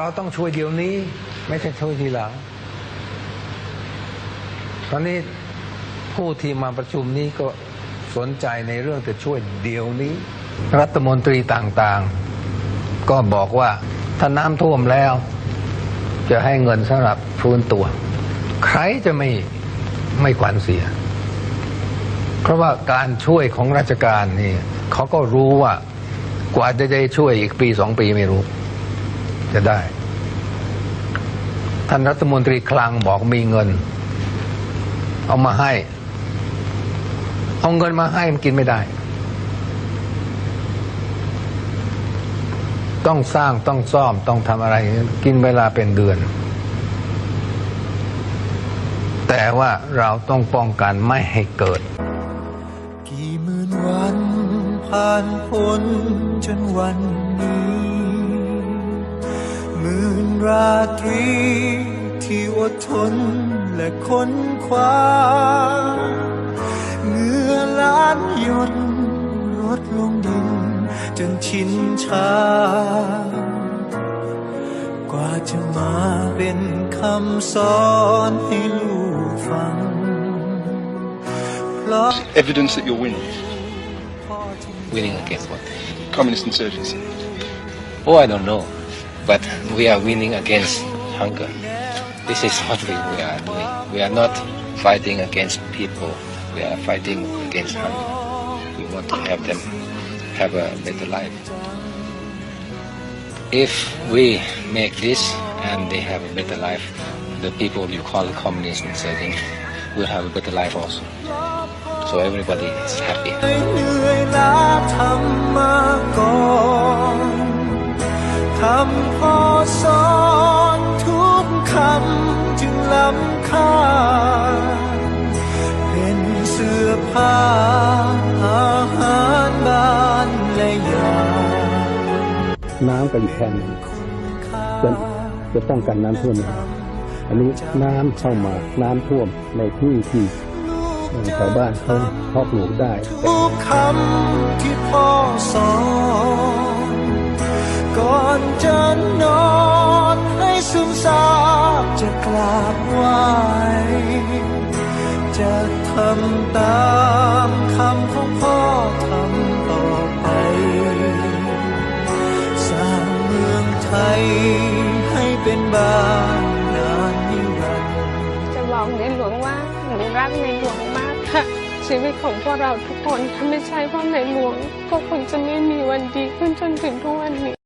เราต้องช่วยเดี๋ยวนี้ไม่ใช่ช่วยทีหลัง ตอนนี้ผู้ที่มาประชุมนี้ก็สนใจในเรื่องจะช่วยเดี๋ยวนี้ รัฐมนตรีต่างๆ ก็บอกว่าถ้าน้ำท่วมแล้ว จะให้เงินสำหรับฟื้นตัว ใครจะไม่ไม่ขวัญเสีย เพราะว่าการช่วยของราชการนี่เขาก็รู้ว่ากว่าจะได้ช่วยอีกปีสองปีไม่รู้ จะได้ ท่านรัฐมนตรีคลังบอกมีเงิน เอามาให้ เอาเงินมาให้มันกินไม่ได้ ต้องสร้างต้องซ่อมต้องทำอะไร กินเวลาเป็นเดือน แต่ว่าเราต้องป้องกันไม่ให้เกิด กี่หมื่นวันผ่านพ้นจนวัน นี้หมื่นราตรีที่อดทนและค้นคว้าเหงื่อล้านหยดลดลงดินจนชินชากว่าจะมาเป็นคำสอนให้ลูกฟังเพราะ evidence that you're winning. Winning against what? Communist insurgency. Oh, I don't know. But we are winning against hunger. This is what we, we are doing. We are not fighting against people. We are fighting against hunger. We want to help them have a better life. If we make this and they have a better life, the people you call communists, I think, will have a better life also. So everybody is happy. สอนทุกคำจึงล้ำค่า เป็นเสื้อผ้าอาหารบ้านและยาน้ำกับอีกแผ่นหนึ่งจะจะป้องกันน้ำท่วมนะครับอันนี้น้ำเข้ามาน้ำท่วมในที่ที่เอ่อชาวบ้านเขาเพาะปลูกได้ทุกคำที่พ่อสอนก่ อนจะนอนให้ซึมซาบจะกราบไหวจะทำตามคำของพ่อทำต่อไป สร้างเมืองไทยให้เป็นบ้านนานนิรันดร์จะบอกในหลวงว่าหนูรักในหลวงมากค่ะชีวิตของพวกเราทุกคนถ้าไม่ใช่เพราะในหลวงก็คงจะไม่มีวันดีขึ้นจนถึงทุกวันนี้